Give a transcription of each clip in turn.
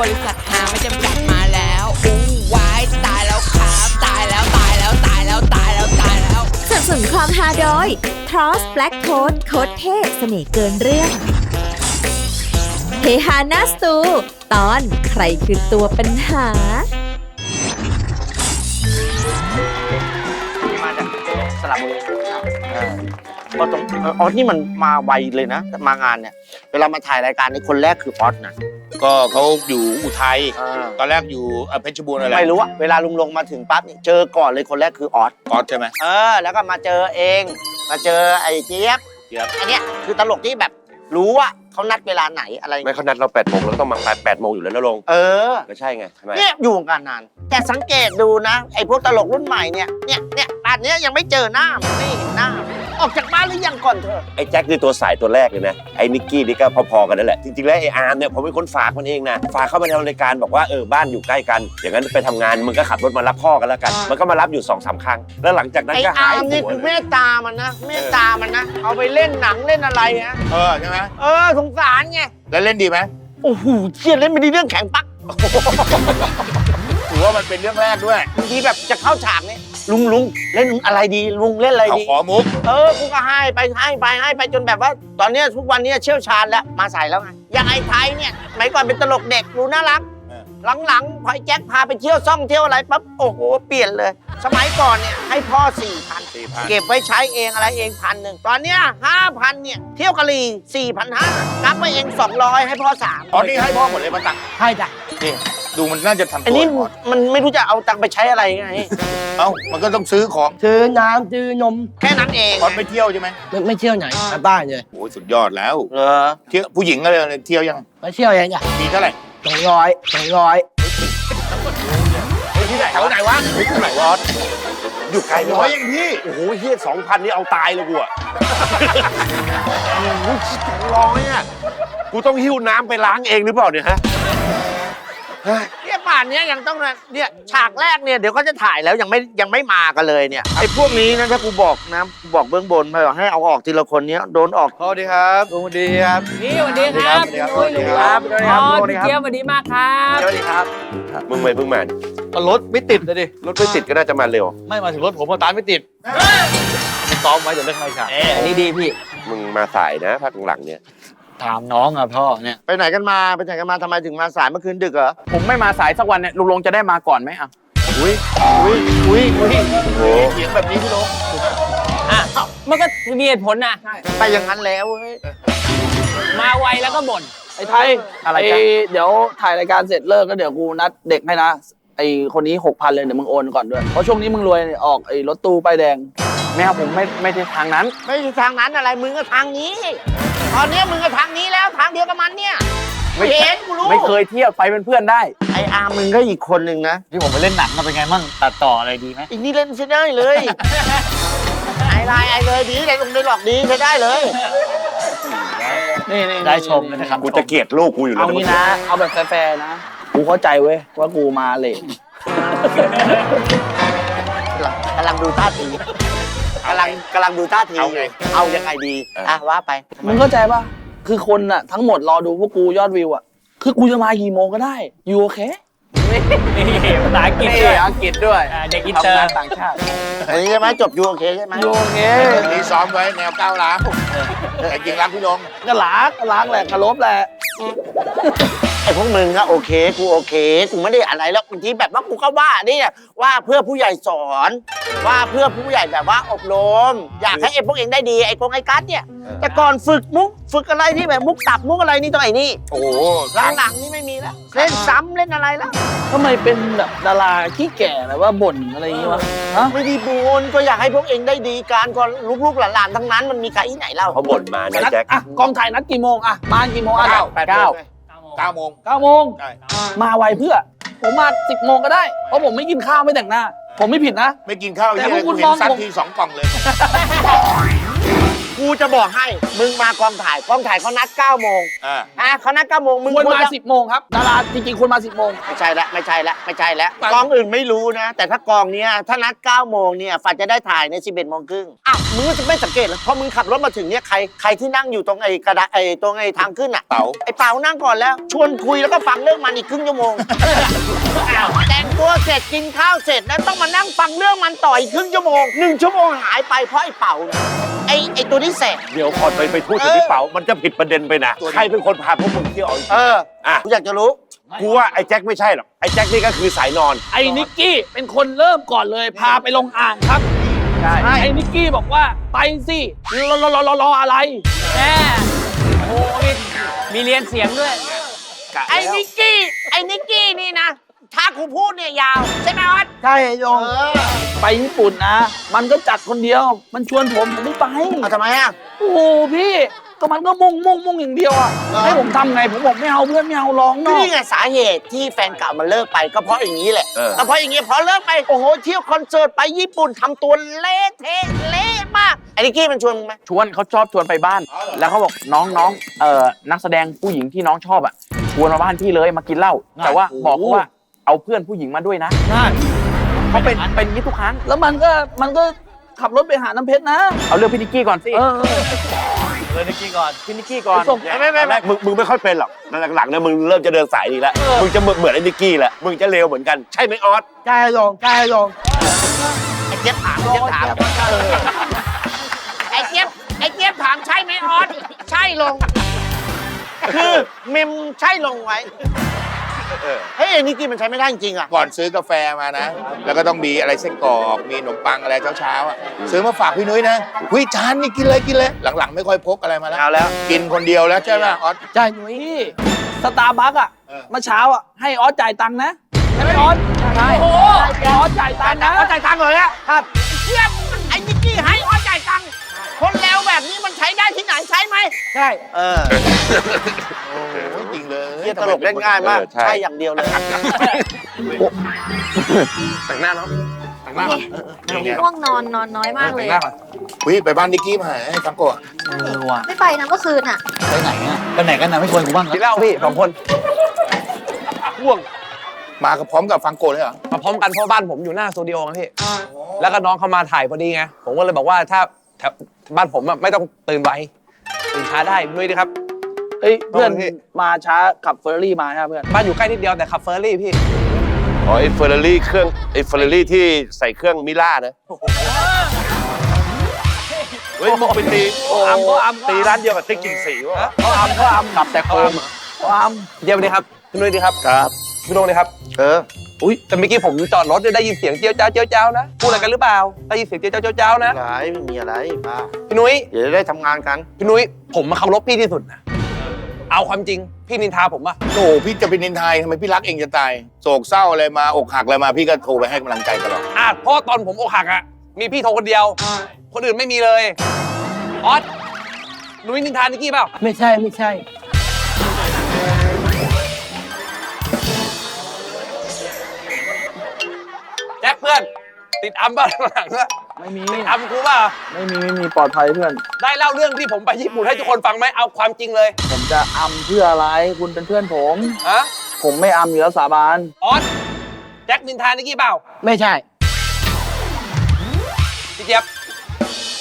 บริษัทหาไม่จำกัดมาแล้วอู้วายตายแล้วครับตายแล้วตายแล้วตายแล้วตายแล้วตายแล้วสนับสนุนความฮาโดยทรอสแบล็กโค้ดโค้ดเท่เสน่ห์เกินเรื่องเฮฮานาสตูตอนใครคือตัวปัญหา มาจากสระบุรีเออก็ตรงเออออสนี่มันมาไวเลยนะ มางานเนี่ย เวลามาถ่ายรายการนี่คนแรกคือออสนะ ก็เขาอยู่อุทัยเออตอนแรกอยู่เอ่อเพชรบูรณ์อะไรไม่รู้อะเวลาลุงลงมาถึงปั๊บนี่เจอก่อนเลยคนแรกคือออสออสใช่ไหมเออ แล้วก็มาเจอเอง มาเจอไอ้เจี๊ยบเจี๊ยบอันเนี้ยคือตลกที่แบบรู้ว่าเขานัดเวลาไหนอะไร ไม่เขานัดเรา8โมงเราต้องมา8 8โมงอยู่แล้วนะลงเออ ก็ใช่ไงทำไมเนี่ยอยู่วงการนาน แต่สังเกตดูนะ ไอ้พวกตลกรุ่นใหม่เนี่ยเนี่ยเนี่ยป่านเนี้ยยังไม่เจอหน้ามันไม่เห็นหน้ามัน ออกจากบ้านหรือยังก่อนเถอะ ไอ้แจ็คนี่ตัวสายตัวแรกเลยนะ ไอ้นิกกี้นี่ก็พอๆกันนั่นแหละ จริงๆแล้วไอ้อาร์มเนี่ยผมเป็นคนฝากมันเองนะ ฝากเข้ามาในรายการบอกว่าเออบ้านอยู่ใกล้กัน อย่างนั้นไปทำงานมึงก็ขับรถมารับพ่อกันแล้วกัน มันก็มารับอยู่2อสาครั้ง แล้วหลังจากนั้นไอ้ก็อาหายร์มนี่หัวคือเลเมยตตามันนะเมตตามันนะ เอาไปเล่นหนังเล่นอะไรฮะเออใช่ไหมเออสงสารไงแล้วเล่นดีไหมโอ้โหเชียเล่นไม่ดีเรื่องแข็งปักถือว่ามันเป็นเรื่องแรกด้วยบางทีแบบจะเข้าฉากเนี่ย ลุงลุงเล่นอะไรดีลุงเล่นอะไรเขาดี ขอมุก เออกูก็ให้ไปให้ไปให้ไปจนแบบว่า ตอนเนี้ยทุกวันเนี้ยเชี่ยวชาญแล้วมาใส่แล้วไงอย่างไอ้ไทยเนี่ยสมัยก่อนเป็นตลกเด็กดูน่ารัก เออ หลังๆพอไอ้แจ็คพาไปเที่ยวซ่องเที่ยวอะไรปั๊บโอ้โหเปลี่ยนเลย สมัยก่อนเนี่ยให้พ่อสี่พันสี่พันเก็บไว้ใช้เองอะไรเองพันหนึ่งตอนเนี้ยห้าพันเนี่ยเที่ยวกะหรี่สี่พันห้านับไปเองสองร้อยให้พ่อสามอ๋อนี่ให้พ่อหมดเลยมาตังค์ให้จ้ะนี่ ดูมันน่าจะทำอันตัวนี้ก่อนมันไม่รู้จะเอาตังค์ไปใช้อะไรไง เอ้ามันก็ต้องซื้อของซื้อน้ำซื้อนมแค่นั้นเองตอนไปเที่ยวใช่ไหมไม่ไม่เที่ยวไหนกลับบ้านเลยโอ้ยสุดยอดแล้ว เหรอเที่ยวผู้หญิงอะไรเนี่ยเที่ยวยังไปเที่ยวยังจ้ะมีเท่าไหร่สองร้อยสองร้อยที่ไหนแถวไหนวะเท่าไหร่วะอยู่ไกลไหมร้อวะยอย่างพี่โอ้โหเฮียสองพันนี่เอาตายเลยกูอะร้อยอะกูต้องหิ้วน้ำไปล้างเองหรือเปล่าเนี่ยฮะ เนี่ยป่านเนี้ยยังต้องนะเนี่ยฉากแรกเนี่ยเดี๋ยวเขาจะถ่ายแล้วยังไม่ยังไม่มากันเลยเนี่ยไอ้พวกนี้นะถ้ากูบอกนะกูบอกเบื้องบนไปบอกให้เอาออกทีละคนเนี้ยโดนออกสวัสดีครับสวัสดีครับนี่สวัสดีครับสวัสดีครับพี่นุ้ยสวัสดีครับสวัสดีครับสอ๋อวัสดีพี่ครับเจี๊ยบสวัสดีมากครับสวัสดีครับมึงไม่เพิ่งมารถไม่ติดเลยดิรถไม่ติดก็น่าจะมาเร็ว ไม่มาถึงรถผมมาตามไม่ติดไม่ซ้อมไว้เดี๋ยวเลิกไม่ใช่อันนี้ดีพี่มึงมาสายนะพักหลังๆเนี่ย ถามน้องอะพ่อเนี่ย ไปไหนกันมาไปไหนกันมาทำไมถึงมาสายเมื่อคืนดึกเหรอผมไม่มาสายสักวันเนี่ยลุงลงจะได้มาก่อนไหมอะอุ้ยอุ้ยอุ้ยอุ้ยโอ้เถียงแบบนี้พี่โลงอะมันก็มีเหตุผลนะไปอย่างนั้นแล้วเว้ยมาไวแล้วก็บ่นไอ้ไทยอะไรไอ้จ๊ะเดี๋ยวถ่ายรายการเสร็จเลิกก็เดี๋ยวกูนัดเด็กให้นะไอ้คนนี้หกพันเลยเดี๋ยวมึงโอนก่อนด้วยเพราะช่วงนี้มึงรวยเนี่ยออกไอ้รถตู้ป้ายแดง ไม่ครับผมไม่ไม่ใช่ทางนั้น ไม่ใช่ทางนั้นอะไรมึงก็ทางนี้ ตอนเนี้ยมึงก็ทางนี้แล้วทางเดียวกับมันเนี่ยไม่เห็นกูรู้ไม่เคยเที่ยวไปเป็นเพื่อนได้ ไออาร์มมึงก็อีกคนหนึ่งนะที่ผมไปเล่นหนังมาเป็นไงมั่งตัดต่ออะไรดีไหมอีกนี่เล่นใช้ได้เลยไอไลน์ไอเลยดีไอลงได้หลอกดีใช้ได้เลยนี่นี่ได้ชมกันนะครับกูจะเกลียดลูกกูอยู่แล้เอาวงี้นะ เอาแบบแฟร์ๆนะ กูเข้าใจเว้ยว่ากูมาเลทกำลังดูท่าที กำลังกำลังดูท่าทีเอาไงเอายังไงดีอะว่าไปมึงเข้าใจป่ะ คือคนอะทั้งหมดรอดูพวกกูยอดวิวอะคือกูจะมากี่โมงก็ได้อยู่โอเค นี่ภาษาอังกฤษด้วยอังกฤษด้วยอ่าเด็กอินเตอร์ทำงานต่างชาติ อันนี้ใช่ไหมจบยูโอเคใช่ไหมอยู่โอเคนี่ซ้อมไว้แนวก้าวร้าวแต่จริงรักพี่โลงก็ล้างก็ล้างแหละกระลบแหละ ไอ้พวกมึงอะโอเค กูโอเค กูไม่ได้อะไรแล้วบางทีแบบว่ากูก็ว่าเนี่ยว่าเพื่อผู้ใหญ่สอน ว่าเพื่อผู้ใหญ่แบบว่าอบรม อยากให้ไอ้พวกเองได้ดีไอ้กงไอ้กัสเนี่ย แต่ก่อนฝึกมุกฝึกอะไรที่แบบมุกตับมุกอะไรนี่ต้องไอ้นี่โอ้โหหลังๆนี่ไม่มีแล้ว เล่นซ้ำเล่นอะไรแล้วทำไมเป็นแบบดาราขี้แก่แบบว่าบ่นอะไรอย่างงี้วะฮะไม่ดีบูนก็อยากให้พวกเองได้ดีการก่อนลูกๆหลานๆทั้งนั้นมันมีใครที่ไหนเล่าเขาบ่นมานะนัดแจ็คอะกองถ่ายนัดกี่โมงอะมากี่โมงอะเก้าแปดเก้าเก้าโมงเก้าโมงใช่มาไวเพื่อ ผมมาสิบโมงก็ได้เพราะผมไม่กินข้าวไม่แต่งหน้า ผมไม่ผิดนะ ไม่กินข้าวแต่เยี่ยพวกคุกูณเห็นมองสั้นผมทีสองกล่องเลย กูจะบอกให้ มึงมากองถ่าย กองถ่ายเขานัด9โมงอ่าอะเขานัด9โมงมึงควรมาจะสิบโมงครับดาราจริงๆควรมาสิบโมง ไม่ใช่แล้วไม่ใช่แล้วไม่ใช่แล้วไปกองอื่นไม่รู้นะ แต่ถ้ากองเนี้ยถ้านัด9โมงเนี่ยฝันจะได้ถ่ายใน 11โมงครึ่งอ้าวมึงจะไม่สังเกตเหรอพอมึงขับรถมาถึงเนี่ยใครใครที่นั่งอยู่ตรงไอ้กระดาษไอ้ตรงไอ้ทางขึ้นอะเต๋าไอ้เป๋านั่งก่อนแล้ว ชวนคุยแล้วก็ฟังเรื่องมันอีกครึ่งชั่วโมงอ้าวแต่งตัวเสร็จกินข้าวเสร็จแล้วต้องมานั่งฟังเรื่องมันต่ออีกครึ่งชั่วโมงหนึ่งชั่วโมงหายไปเพราะไอ้เป๋าเนี่ยไอ้ไอ้ตัวนี้แสบ เดี๋ยวพอไปไปพูดถึงพี่เป๋ามันจะผิดประเด็นไปนะใครเป็นคนพาพวกมึงเที่ยวเอาจริงเอออะกูอยากจะรู้ กูว่าไอ้แจ็คไม่ใช่หรอก ไอ้แจ็คนี่ก็คือสายนอน ไอ้นิกกี้เป็นคนเริ่มก่อนเลยพาไปลงอ่างครับ ใช่ ไอ้นิกกี้บอกว่าไปสิรอรอรอรอรออะไรแม่โอ้มีมีเรียนเสียงด้วย ไอ้นิกกี้ ไอ้นิกกี้นี่นะ ถ้ากูพูดเนี่ยยาว ใช่ไหมออสใช่โยงไปญี่ปุ่นนะ มันก็จัดคนเดียว มันชวนผมผมไม่ไปเอาทำไมอะ โอ้โหพี่ ก็มันก็มุ่งมุ่งมุ่งอย่างเดียวอะให้ผมทำไง ผมบอกไม่เอาเพื่อนไม่เอาร้องนอก นี่ไงสาเหตุที่แฟนเก่ามันเลิกไปก็เพราะอย่างนี้แหละเออ ก็เพราะอย่างนี้พอเลิกไปโอ้โหเที่ยวคอนเสิร์ตไปญี่ปุ่นทำตัวเละเทะเละมากไอ้นิกกี้มันชวนมึงไหมชวนเขาชอบชวนไปบ้าน แล้วเขาบอกน้องน้องเอ่อนักแสดงผู้หญิงที่น้องชอบอะชวนมาบ้านพี่เลยมากินเหล้าแต่ว่าบอกเขาว่า เอาเพื่อนผู้หญิงมาด้วยนะเขาเป็นเป็นอย่างนี้ทุกครั้ง แล้วมันก็มันก็ขับรถไปหาน้ำเพชรนะ เอาเรื่องพี่นิกกี้ก่อนสิเออเออเลยนิกกี้ก่อน พี่นิกกี้ก่อนส่งไม่ไม่ไม่มึงมึงไม่ค่อยเป็นหรอกหลังๆเนี่ยมึงเริ่มจะเดินสายดีแล้ว มึงจะเหมือนเหมือนไอ้นิกกี้แหละ มึงจะเลวเหมือนกัน ใช่ไหมออสใช่ลงใช่ลงไอ้เจี๊ยบถามไอ้เจี๊ยบถามไอ้เจี๊ยบไอ้เจี๊ยบถามใช่ไหมออสใช่ลงคือมิมใช่ลงไว้ เฮ้ยไอ้นิกกี้มันใช้ไม่ได้จริงๆอะ ก่อนซื้อกาแฟมานะ แล้วก็ต้องมีอะไรเส้นกรอกมีขนมปังอะไรเช้าๆอะซื้อมาฝากพี่นุ้ยนะหุยจานนี่กินเลยกินเลยหลังๆ ไม่ค่อยพกอะไรมาแล้วเอาแล้ว กินคนเดียวแล้วใช่ไหมออสใช่หนุ่ยนี่สตาร์บัคอะเออ เมื่อเช้าอะให้ออสจ่ายตังค์นะใช่ไหมออสใช่โอ้ออสจ่ายตังค์นะออสจ่ายตังค์เลยอะครับเทียบไอ้นิกกี้ให้ออสจ่ายตังค์คนแล้วแบบนี้มันใช้ได้ที่ไหนใช้ไหมใช่เออโอ้ย จริงเลยเทียตลกเล่นง่ายมาก เออใช่ ใช่อย่างเดียวเลยแต่งหน้าเนาะง่วงนอนนอนน้อยมากเลยหุยไปบ้านนิกกี้มาหาให้ฟังก่อนไม่ไปนะเมื่อคืนอะไปไหนอะไปไหนกันนะไม่ชวนกูบ้างกินเหล้าพี่สองคนมากับพร้อมกับฟังโกะเลยเหรอมาพร้อมกันเพราะบ้านผมอยู่หน้าสตูดิโอไงพี่ แล้วก็น้องเขามาถ่ายพอดีไง ผมก็เลยบอกว่าถ้าแถวบ้านผมอะไม่ต้องตื่นไวตื่นช้าได้นุ้ยดีครับ เฮ้ย เพื่อนโอเคมาช้าขับเฟอร์รารี่มาใช่ไหมเพื่อน บ้านอยู่ใกล้นิดเดียวแต่ขับเฟอร์รี่พี่ อ๋อไอ้เฟอร์รารี่เครื่องไอ้เฟอร์รารี่ที่ใส่เครื่องมิล่านะเฮ้ยมึงไปตีอัมก็อัมก็ตีร้านเดียวกับติ๊กกินสีวะก็อัมก็อัมขับแต่โคมก็อัมเดี๋ยวดีครับพี่นุ้ยดีครับครับพี่โดงดีครับ เอออุ้ยแต่เมื่อกี้ผมจอดรถเนี่ยได้ยินเสียงเจียวจ้าวเจียวจ้าวนะพูดอะไรกันหรือเปล่าได้ยินเสียงเจียวจ้าวเจียวจ้าวนะ อะไรไม่มีอะไรป้าพี่นุ้ยเดี๋ยวจะได้ทำงานกัน พี่นุ้ยผมมาเคารพพี่ที่สุดนะ เอาความจริง พี่นินทาผมอะโอ้โหพี่จะเป็นนินทายทำไมพี่รักเองจะตายโศกเศร้าอะไรมาอกหักอะไรมาพี่ก็โทรไปให้กำลังใจตลอดอะเพราะตอนผมอกหักอะมีพี่โทรคนเดียว คนอื่นไม่มีเลย ออสนุ้ยนินทานิกกี้เปล่า ไม่ใช่ไม่ใช่ แจ็คเพื่อน ติดอัมบ้างหลังอะไม่มีติดอัมกูเปล่าไม่มีไม่มีปลอดภัยเพื่อน ได้เล่าเรื่องที่ผมไปญี่ปุ่นให้ทุกคนฟังไหมเอาความจริงเลยผม จะอัมเพื่ออะไร คุณเป็นเพื่อนผม ฮะผมไม่อัมอยู่แล้วสาบาน ออสแจ็คนินทานิกกี้เปล่าไม่ใช่ พี่เจี๊ยบ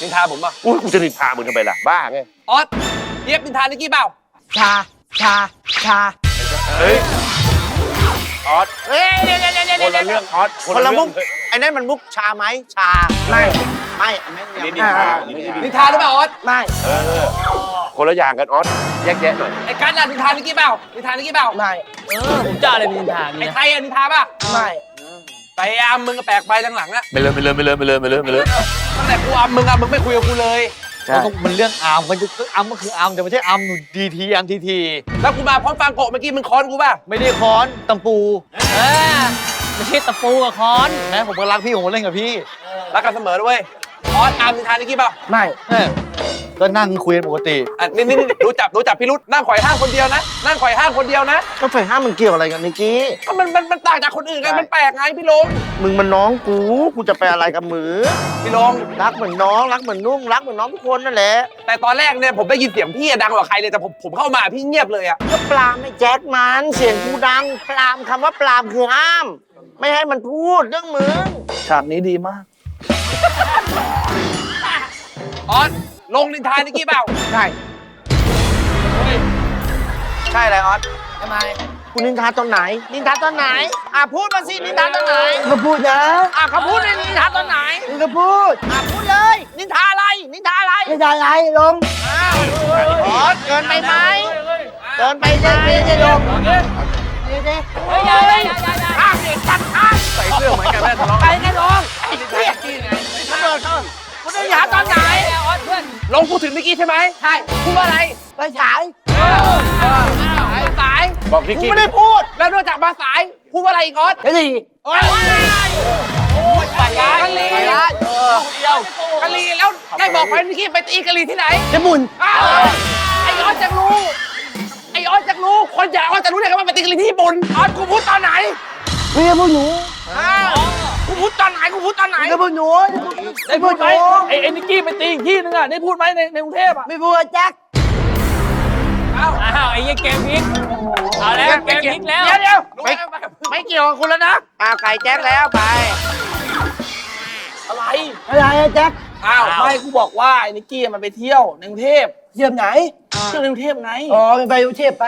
นินทาผมป่ะอุ้ยกูจะนินทามึงทำไมล่ะ บ้าไงออสเจี๊ยบนินทานิกกี้เปล่าชา ชา ชา เฮ้ยออสเฮ้ยเดี๋ยวเดี๋ยวเดี๋ยวเดี๋ยวคนละเดี๋ยวเรื่องออสคนละมุกเรื่องไอ้นั่นมันมุกชาไหมชา ไม่ ไม่อันนั้นยังนี่ไม่นินทานินทาหรือเปล่าออสไม่เออคนละอย่างกันออสแยกแยะหน่อยไอ้การน่ะนินทานิกกี้เปล่านินทานิกกี้เปล่าไม่เออผมจะเอาอะไรเป็นนินทาไอ้เนี่ยไทยอะนินทาป่ะไม่ไปอามมึงก็แปลกไปหลังๆอะไม่เลยไม่เลยไม่เลยไม่เลยไม่เลยไม่เลยตั้งแต่กูอามมึงอะมึงไม่คุยกับกูเลยมันก็มันเรื่องอาร์มมันจะอาร์มก็คืออาร์มแต่ไม่ใช่อาร์มดีทีอาร์มทีทีแล้วกูมาพร้อมฟังโกะเมื่อกี้มึงค้อนกูป่ะไม่ได้ค้อนตะปูเออไม่ใช่ตะปูกับค้อนนะผมก็รักพี่ผมก็เล่นกับพี่รักกันเสมอด้วย ออสอามนินทานิกกี้เปล่าไม่ เออก็นั่งคุยกันปกติ อะนี่นี่นี่ดูจับดูจับพี่รุธนั่งข่อยห้างคนเดียวนะ นั่งข่อยห้างคนเดียวนะก็ไฟห้ามมันเกี่ยวอะไรกันนิกกี้ ก็มันมันมันต่างจากคนอื่นไงมันแปลกไงพี่ลงมึงมันน้องกู กูจะไปอะไรกับมือ พี่ลงรักเหมือนน้อง รักเหมือนนุ่ง รักเหมือนน้องทุกคนนั่นแหละ แต่ตอนแรกเนี่ยผมได้ยินเสียงพี่อะดังกว่าใครเลยแต่ผมผมเข้ามาพี่เงียบเลยอะก็ปลามไม่แจ็คมัน เสียงกูดังปลามคำว่าปลามคือห้าม ไม่ให้มันพูดเรื่องมึง ฉากนี้ดีมาก ออสลงนินทานิกกี้เปล่า ใช่ ใช่อะไรออสทำไม คุณนินทาตอนไหน นินทาตอนไหน อะพูดมาสิ นินทาตอนไหน ก็พูดนะอะเขาพูดในนินทาตอนไหนมึงก็พูดอะพูดเลย นินทาอะไร นินทาอะไรไม่ได้ไรลงอ้าวอ๋อเกินไปไหมเกินไปไหมไม่ได้ลงข้ามเด็กตัดข้ามใส่เสื้อเหมือนกันแม่ทะเลาะไปไงลงไอ้เหี้ยระเบิดเขาคุณนินทาตอนไหน ลงพูดถึงนิกกี้ใช่ไหมใช่พูดว่าอะไรไปฉายมาสายบอกนิกกูกี้ไม่ได้พูด แล้วนอกจากมาสายพูดว่าอะไรอีกออสก็ดีโอ้ยกะลีกะลีแล้วได้บอกไปนิกกี้ไปตีกะลีที่ไหนจะหมุนอ้าวไอ้ออสจะรู้ไอ้ออสจะรู้คนอย่างออสจะรู้ได้ไงว่าไปตีกะลีที่ญี่ปุ่นออสกูพูดตอนไหนไม่ใช่พวกหนูอ้าว กูพูดตอนไหนกูพูดตอนไหนไม่ใช่พวกหนูได้พูดไหมไอ้ไอ้นิกกี้ไปตีอีกที่นึงอะได้พูดไหมในในกรุงเทพอะไม่พูดแจ็คอ้าวไอ้ยี่เกมพลิกเอาแล้วเกมพลิกแล้วเดี๋ยวเดี๋ยวรู้ไม่ไหมไม่เกี่ยวกับคุณแล้วนะอ้าวไก่แจ็คแล้วไป อะไรอะไรอะแจ็คอ้าวไม่กูบอกว่าไอ้นิกกี้มันไปเที่ยวในกรุงเทพเที่ยวไหนเที่ยวในกรุงเทพไงอ๋อมันไปกรุงเทพไป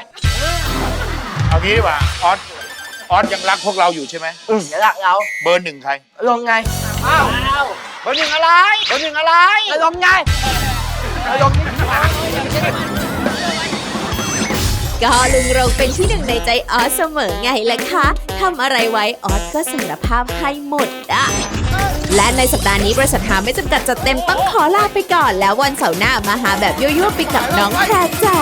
เอางี้ดีกว่าออส ออสยังรักพวกเราอยู่ใช่ไหมอืมเดี๋ยวละเราเบอร์หนึ่งใคร ลงไงเบอร์หนึ่งอะไร เบอร์หนึ่งอะไรลงไงลงนี่ก็ลุงรงเป็นที่หนึ่งในใจออสเสมอไงล่ะคะทำอะไรไว้ออสก็สารภาพให้หมดอะและในสัปดาห์นี้บริษัทหาไม่จำกัดจัดเต็มต้องขอลาไปก่อน แล้ววันเสาร์หน้ามาหาแบบยั่วๆไปกับน้องแพรจ๋า